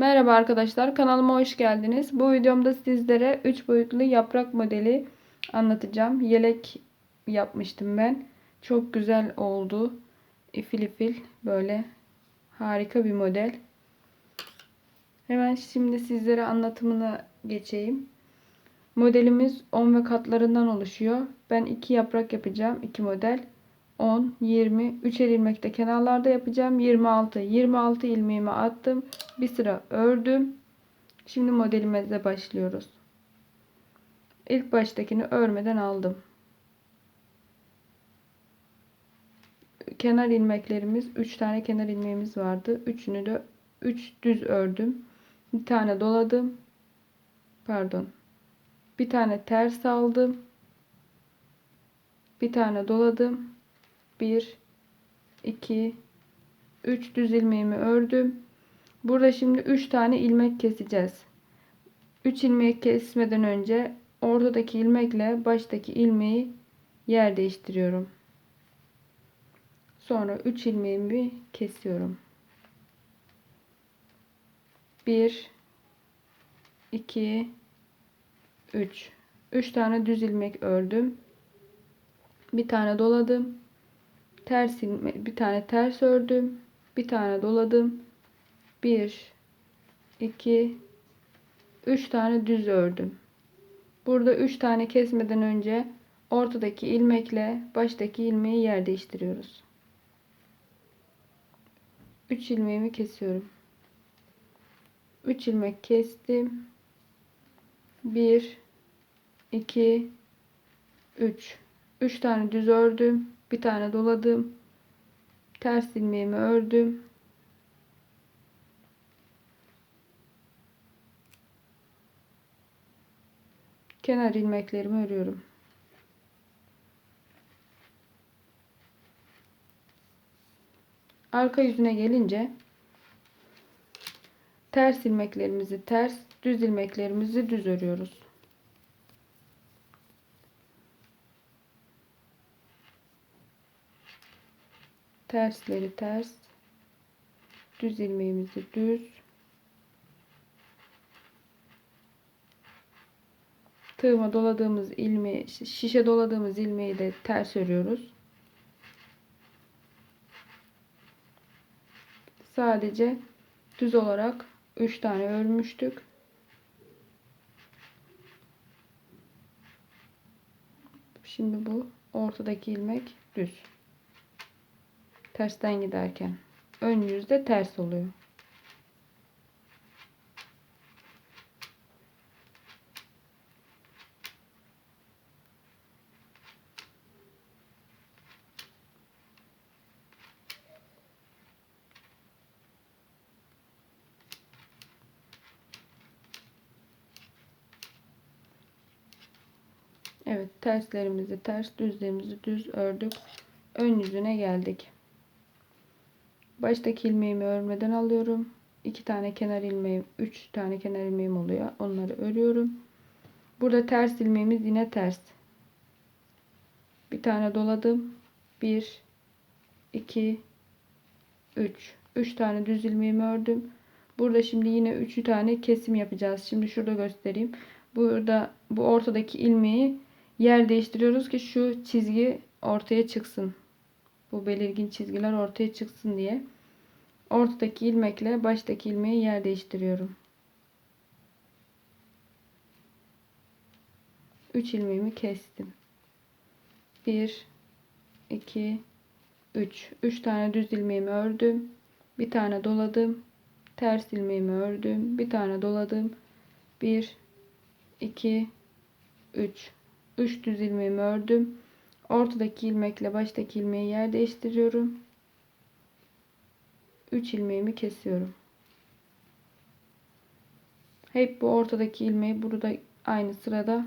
Merhaba arkadaşlar kanalıma hoş geldiniz. Bu videomda sizlere 3 boyutlu yaprak modeli anlatacağım. Yelek yapmıştım ben. Çok güzel oldu. İfil ifil böyle harika bir model. Hemen şimdi sizlere anlatımına geçeyim. Modelimiz 10 ve katlarından oluşuyor. Ben 2 yaprak yapacağım. 2 model. 10, 20, 3 ilmekte kenarlarda yapacağım. 26, 26 ilmeğimi attım. Bir sıra ördüm. Şimdi modelimize başlıyoruz. İlk baştakini örmeden aldım. Kenar ilmeklerimiz 3 tane kenar ilmeğimiz vardı. Üçünü de 3 düz ördüm. Bir tane doladım. Pardon. Bir tane ters aldım. Bir tane doladım. 1 2 3 düz ilmeğimi ördüm. Burada şimdi 3 tane ilmek keseceğiz. 3 ilmek kesmeden önce ortadaki ilmekle baştaki ilmeği yer değiştiriyorum. Sonra 3 ilmeğimi kesiyorum. 1 2 3 3 tane düz ilmek ördüm. Bir tane doladım. Ters ilmek, bir tane ters ördüm. Bir tane doladım. 1 2 3 tane düz ördüm. Burada 3 tane kesmeden önce ortadaki ilmekle baştaki ilmeği yer değiştiriyoruz. 3 ilmeğimi kesiyorum. 3 ilmek kestim. 1 2 3 3 tane düz ördüm. Bir tane doladım. Ters ilmeğimi ördüm. kenar ilmeklerimi örüyorum. Arka yüzüne gelince ters ilmeklerimizi ters, düz ilmeklerimizi düz örüyoruz. Tersleri ters, düz ilmeğimizi düz, tığıma doladığımız ilmeği şişe doladığımız ilmeği de ters örüyoruz. Sadece düz olarak 3 tane örmüştük. Şimdi bu ortadaki ilmek düz. Tersten giderken ön yüzde ters oluyor. Evet terslerimizi ters düzlerimizi düz ördük. Ön yüzüne geldik. Baştaki ilmeğimi örmeden alıyorum. 2 tane kenar ilmeğim, 3 tane kenar ilmeğim oluyor. Onları örüyorum. Burada ters ilmeğimiz yine ters. Bir tane doladım. 1 2 3 3 tane düz ilmeğimi ördüm. Burada şimdi yine 3 tane kesim yapacağız. Şimdi şurada göstereyim. Burada bu ortadaki ilmeği yer değiştiriyoruz ki şu çizgi ortaya çıksın. Bu belirgin çizgiler ortaya çıksın diye. Ortadaki ilmekle baştaki ilmeği yer değiştiriyorum. 3 ilmeğimi kestim. 1 2 3 3 tane düz ilmeğimi ördüm. Bir tane doladım. Ters ilmeğimi ördüm. Bir tane doladım. 1 2 3 3 düz ilmeğimi ördüm. Ortadaki ilmekle baştaki ilmeği yer değiştiriyorum. 3 ilmeğimi kesiyorum. Hep bu ortadaki ilmeği burada aynı sırada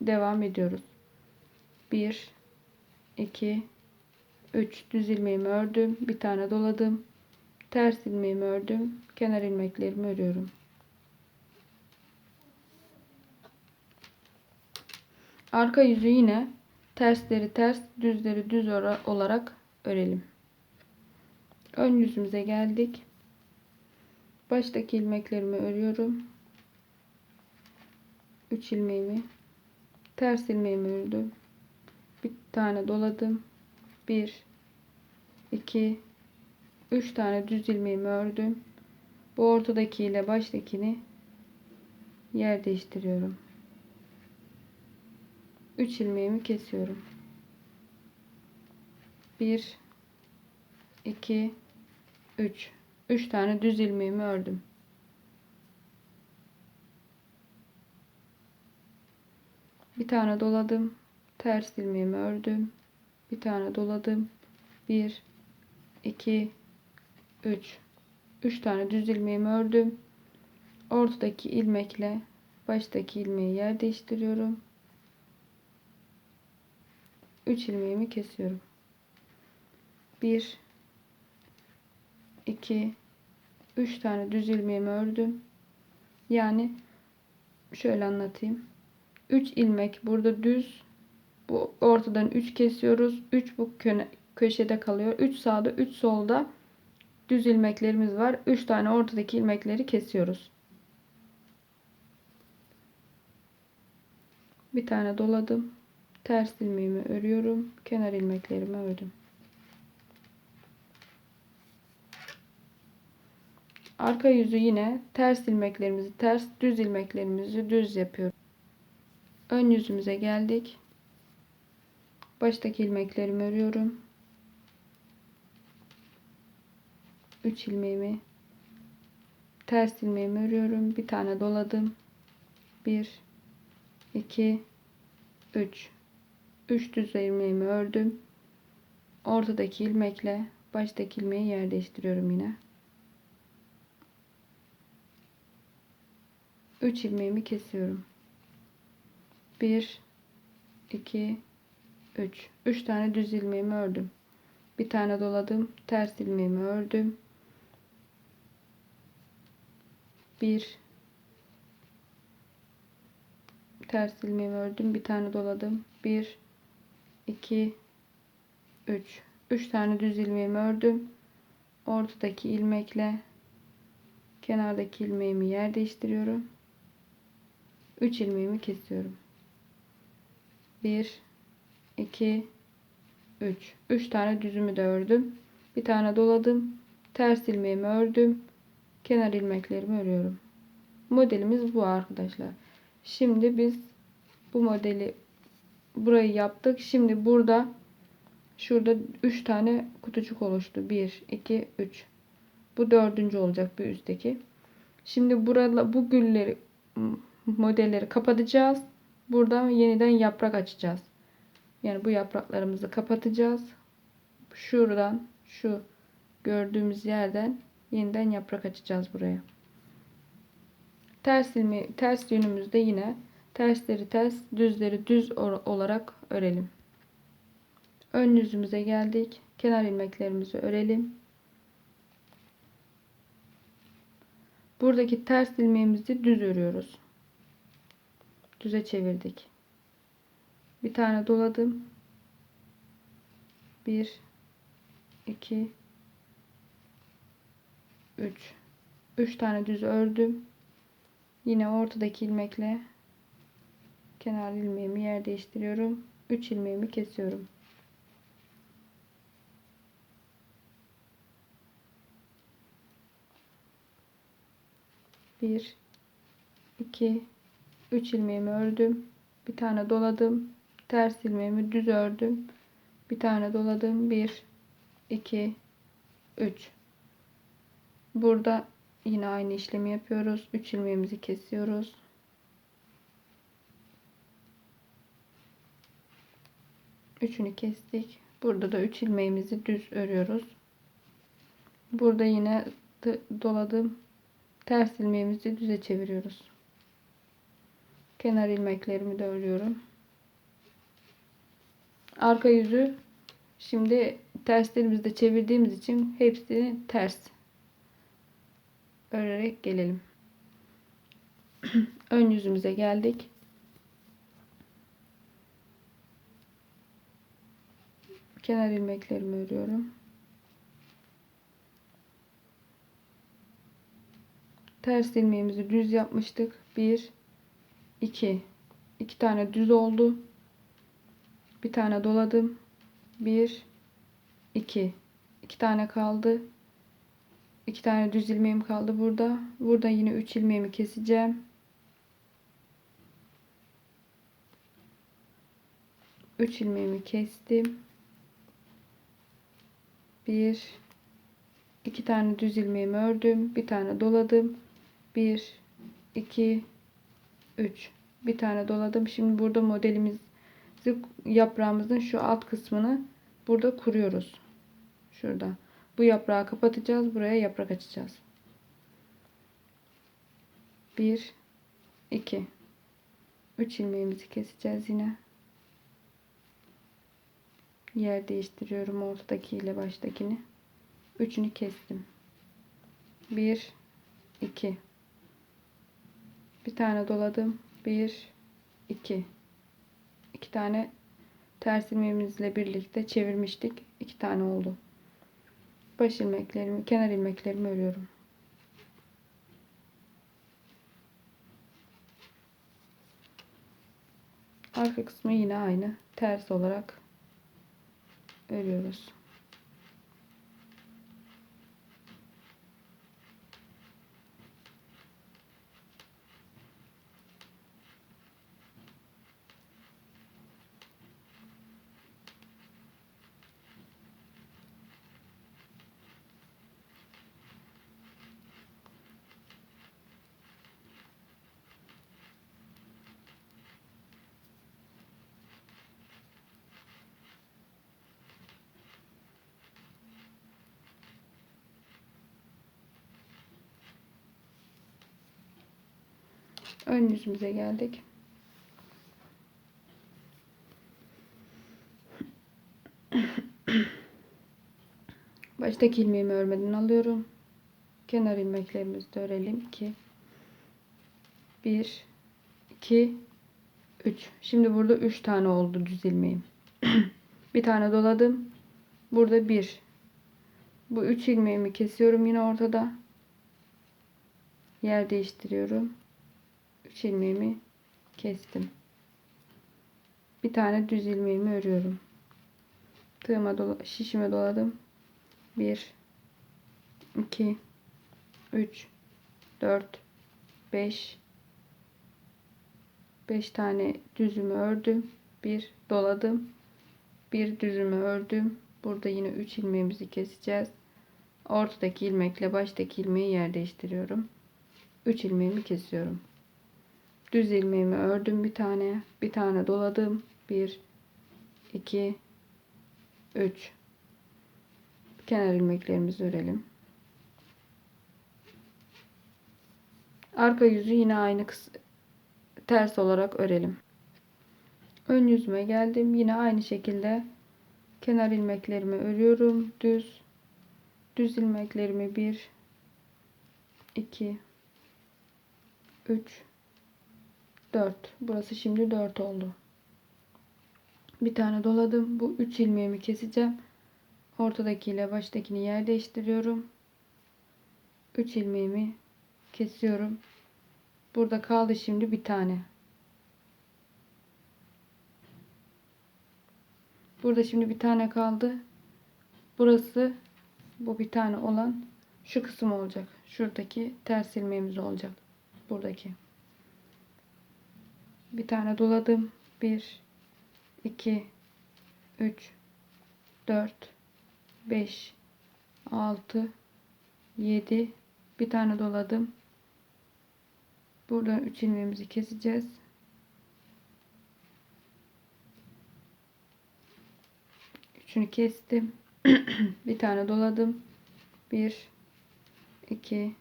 devam ediyoruz. 1 2 3 düz ilmeğimi ördüm. Bir tane doladım. Ters ilmeğimi ördüm. Kenar ilmeklerimi örüyorum. Arka yüzü yine tersleri ters, düzleri düz olarak örelim. Ön yüzümüze geldik. Baştaki ilmeklerimi örüyorum. 3 ilmeğimi ters ilmeğimi ördüm. Bir tane doladım. 1 2 3 tane düz ilmeğimi ördüm. Bu ortadaki ile baştakini yer değiştiriyorum. 3 ilmeğimi kesiyorum. 1 2 3 3 tane düz ilmeğimi ördüm. Bir tane doladım. Ters ilmeğimi ördüm. Bir tane doladım. 1 2 3 3 tane düz ilmeğimi ördüm. Ortadaki ilmekle baştaki ilmeği yer değiştiriyorum. 3 ilmeğimi kesiyorum. 1 2 3 tane düz ilmeğimi ördüm. Yani şöyle anlatayım. 3 ilmek burada düz. Bu ortadan 3 kesiyoruz. 3 bu köşede kalıyor. 3 sağda 3 solda düz ilmeklerimiz var. 3 tane ortadaki ilmekleri kesiyoruz. Bir tane doladım. Ters ilmeğimi örüyorum. Kenar ilmeklerimi ördüm. Arka yüzü yine ters ilmeklerimizi ters, düz ilmeklerimizi düz yapıyoruz. Ön yüzümüze geldik. Baştaki ilmeklerimi örüyorum. 3 ilmeğimi ters ilmeğimi örüyorum. Bir tane doladım. 1 2 3 3 düz ilmeğimi ördüm. Ortadaki ilmekle baştaki ilmeği yer değiştiriyorum yine. 3 ilmeğimi kesiyorum. 1 2 3 3 tane düz ilmeğimi ördüm. Bir tane doladım. Ters ilmeğimi ördüm. 1 ters ilmeğimi ördüm. Bir tane doladım. 1 2 3 3 tane düz ilmeğimi ördüm. Ortadaki ilmekle kenardaki ilmeğimi yer değiştiriyorum. 3 ilmeğimi kesiyorum. 1 2 3 3 tane düzümü de ördüm. Bir tane doladım. Ters ilmeğimi ördüm. Kenar ilmeklerimi örüyorum. Modelimiz bu arkadaşlar. Şimdi biz bu modeli burayı yaptık. Şimdi burada şurada 3 tane kutucuk oluştu. 1 2 3. Bu dördüncü olacak bir üstteki. Şimdi burada bu gülleri modelleri kapatacağız. Buradan yeniden yaprak açacağız. Yani bu yapraklarımızı kapatacağız. Şuradan şu gördüğümüz yerden yeniden yaprak açacağız buraya. Ters ilmi ters yönümüzde yine tersleri ters, düzleri düz olarak örelim. Ön yüzümüze geldik. Kenar ilmeklerimizi örelim. Buradaki ters ilmeğimizi düz örüyoruz düze çevirdik. Bir tane doladım. 1 2 3 3 tane düz ördüm. Yine ortadaki ilmekle kenar ilmeğimi yer değiştiriyorum. 3 ilmeğimi kesiyorum. Bir, iki, 3 ilmeğimi ördüm. Bir tane doladım. Ters ilmeğimi düz ördüm. Bir tane doladım. 1 2 3 Burada yine aynı işlemi yapıyoruz. 3 ilmeğimizi kesiyoruz. Üçünü kestik. Burada da 3 ilmeğimizi düz örüyoruz. Burada yine doladım. Ters ilmeğimizi düze çeviriyoruz kenar ilmeklerimi de örüyorum. Arka yüzü şimdi terslerimizde çevirdiğimiz için hepsini ters örerek gelelim. Ön yüzümüze geldik. Kenar ilmeklerimi örüyorum. Ters ilmeğimizi düz yapmıştık. 1 2 2 tane düz oldu. Bir tane doladım. 1 2 2 tane kaldı. 2 tane düz ilmeğim kaldı burada. Burada yine 3 ilmeğimi keseceğim. 3 ilmeğimi kestim. 1 2 tane düz ilmeğimi ördüm. Bir tane doladım. 1 2 3 bir tane doladım. Şimdi burada modelimizi yaprağımızın şu alt kısmını burada kuruyoruz. Şurada. Bu yaprağı kapatacağız. Buraya yaprak açacağız. 1 2 3 ilmeğimizi keseceğiz yine. Yer değiştiriyorum ortadaki ile baştakini. Üçünü kestim. 1 2 bir tane doladım. 1 2 2 tane ters ilmeğimizle birlikte çevirmiştik. 2 tane oldu. Baş ilmeklerimi, kenar ilmeklerimi örüyorum. Arka kısmı yine aynı. Ters olarak örüyoruz. Ön yüzümüze geldik. Baştaki ilmeğimi örmeden alıyorum. Kenar ilmeklerimizi de örelim ki 1 2 3 Şimdi burada 3 tane oldu düz ilmeğim. bir tane doladım. Burada 1 Bu 3 ilmeğimi kesiyorum yine ortada. Yer değiştiriyorum. 3 ilmeğimi kestim. Bir tane düz ilmeğimi örüyorum. Tığıma dola, şişime doladım. 1 2 3 4 5 5 tane düzümü ördüm. Bir doladım. Bir düzümü ördüm. Burada yine 3 ilmeğimizi keseceğiz. Ortadaki ilmekle baştaki ilmeği yer değiştiriyorum. 3 ilmeğimi kesiyorum. Düz ilmeğimi ördüm bir tane. Bir tane doladım. 1 2 3 Kenar ilmeklerimizi örelim. Arka yüzü yine aynı ters olarak örelim. Ön yüzüme geldim. Yine aynı şekilde kenar ilmeklerimi örüyorum. Düz düz ilmeklerimi 1 2 3 4 burası şimdi 4 oldu. Bir tane doladım. Bu 3 ilmeğimi keseceğim. Ortadaki ile baştakini yer değiştiriyorum. 3 ilmeğimi kesiyorum. Burada kaldı şimdi bir tane. Burada şimdi bir tane kaldı. Burası bu bir tane olan şu kısım olacak. Şuradaki ters ilmeğimiz olacak. Buradaki bir tane doladım. 1 2 3 4 5 6 7 bir tane doladım. Buradan 3 ilmeğimizi keseceğiz. Üçünü kestim. Bir tane doladım. 1 2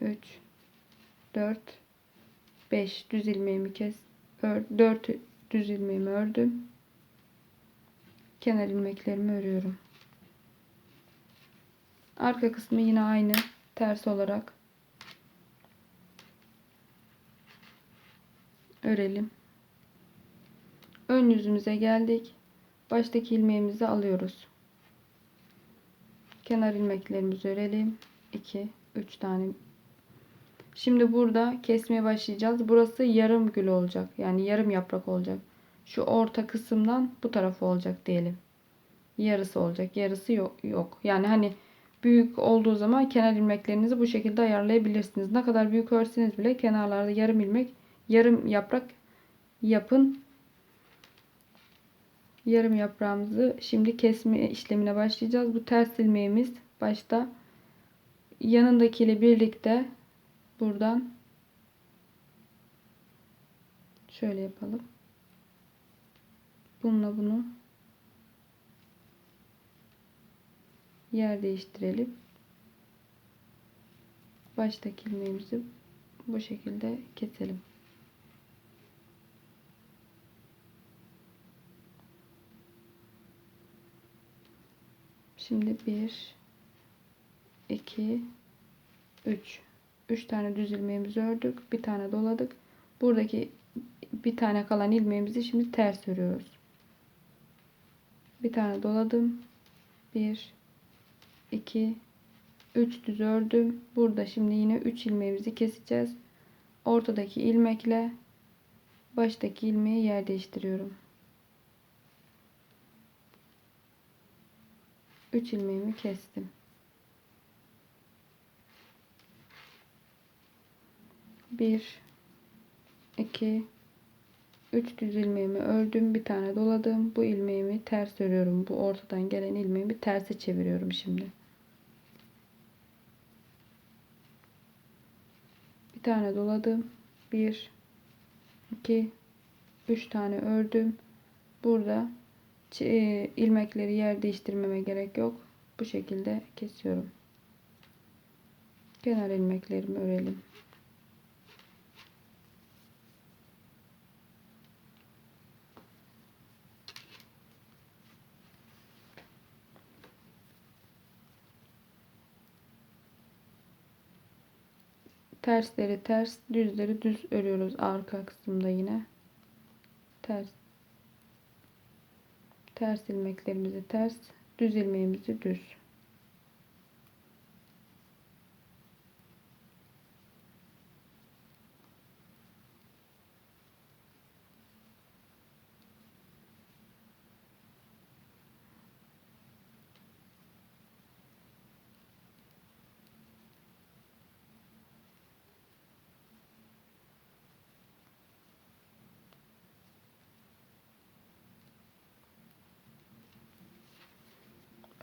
3 4 5 düz ilmeğimi kes. 4 düz ilmeğimi ördüm. Kenar ilmeklerimi örüyorum. Arka kısmı yine aynı ters olarak örelim. Ön yüzümüze geldik. Baştaki ilmeğimizi alıyoruz. Kenar ilmeklerimizi örelim. 2 3 tane Şimdi burada kesmeye başlayacağız. Burası yarım gül olacak. Yani yarım yaprak olacak. Şu orta kısımdan bu tarafı olacak diyelim. Yarısı olacak. Yarısı yok. yok. Yani hani büyük olduğu zaman kenar ilmeklerinizi bu şekilde ayarlayabilirsiniz. Ne kadar büyük örseniz bile kenarlarda yarım ilmek, yarım yaprak yapın. Yarım yaprağımızı şimdi kesme işlemine başlayacağız. Bu ters ilmeğimiz başta yanındakiyle birlikte buradan şöyle yapalım. Bununla bunu yer değiştirelim. Baştaki ilmeğimizi bu şekilde keselim. Şimdi 1 2 3 3 tane düz ilmeğimizi ördük. Bir tane doladık. Buradaki bir tane kalan ilmeğimizi şimdi ters örüyoruz. Bir tane doladım. 1 2 3 düz ördüm. Burada şimdi yine 3 ilmeğimizi keseceğiz. Ortadaki ilmekle baştaki ilmeği yer değiştiriyorum. 3 ilmeğimi kestim. Bir, iki, üç düz ilmeğimi ördüm. Bir tane doladım. Bu ilmeğimi ters örüyorum. Bu ortadan gelen ilmeğimi terse çeviriyorum şimdi. Bir tane doladım. Bir, iki, üç tane ördüm. Burada e, ilmekleri yer değiştirmeme gerek yok. Bu şekilde kesiyorum. Kenar ilmeklerimi örelim. Tersleri ters, düzleri düz örüyoruz arka kısımda yine. Ters ters ilmeklerimizi ters düz ilmeğimizi düz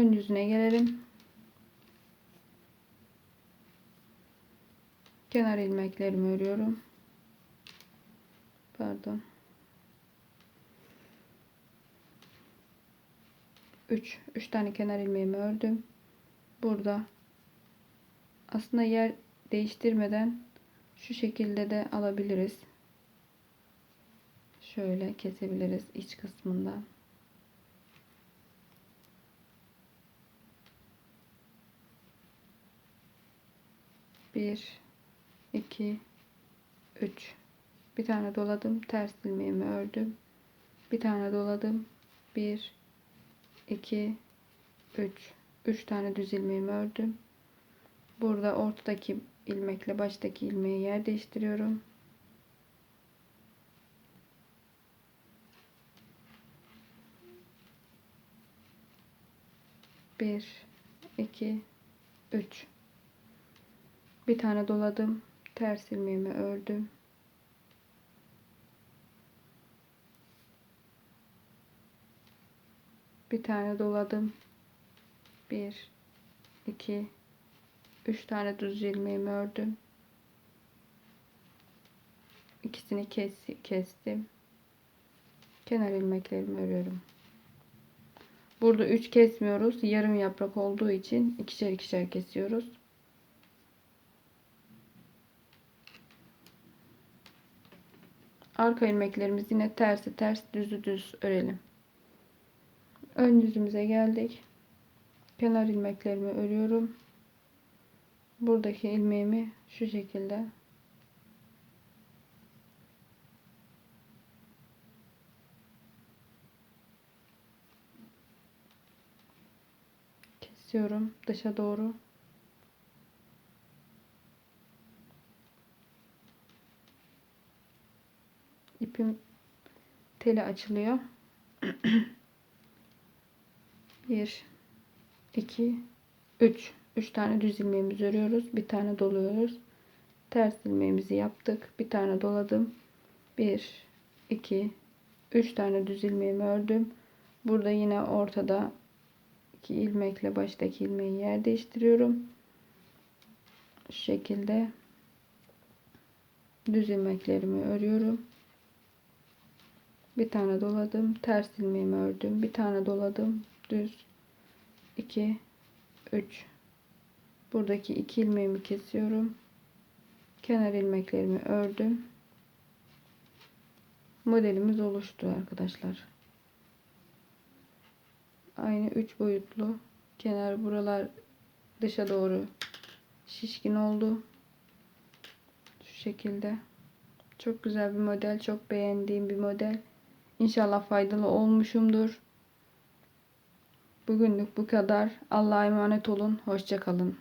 ön yüzüne gelelim. Kenar ilmeklerimi örüyorum. Pardon. 3 3 tane kenar ilmeğimi ördüm. Burada aslında yer değiştirmeden şu şekilde de alabiliriz. Şöyle kesebiliriz iç kısmından. 1 2 3 bir tane doladım ters ilmeğimi ördüm. Bir tane doladım. 1 2 3 3 tane düz ilmeğimi ördüm. Burada ortadaki ilmekle baştaki ilmeği yer değiştiriyorum. Bir iki üç bir tane doladım ters ilmeğimi ördüm. Bir tane doladım. Bir iki üç tane düz ilmeğimi ördüm. İkisini kes, kestim. Kenar ilmeklerimi örüyorum. Burada üç kesmiyoruz. Yarım yaprak olduğu için ikişer ikişer kesiyoruz Arka ilmeklerimizi yine tersi ters düzü düz örelim. Ön yüzümüze geldik. Kenar ilmeklerimi örüyorum. Buradaki ilmeğimi şu şekilde kesiyorum dışa doğru. Teli açılıyor. 1 2 3 3 tane düz ilmeğimizi örüyoruz. Bir tane doluyoruz. Ters ilmeğimizi yaptık. Bir tane doladım. 1 2 3 tane düz ilmeğimi ördüm. Burada yine ortada iki ilmekle baştaki ilmeği yer değiştiriyorum. Şu şekilde düz ilmeklerimi örüyorum. Bir tane doladım. Ters ilmeğimi ördüm. Bir tane doladım. Düz. 2 3 Buradaki iki ilmeğimi kesiyorum. Kenar ilmeklerimi ördüm. Modelimiz oluştu arkadaşlar. Aynı üç boyutlu. Kenar buralar dışa doğru şişkin oldu. Şu şekilde. Çok güzel bir model. Çok beğendiğim bir model. İnşallah faydalı olmuşumdur. Bugünlük bu kadar. Allah'a emanet olun. Hoşçakalın.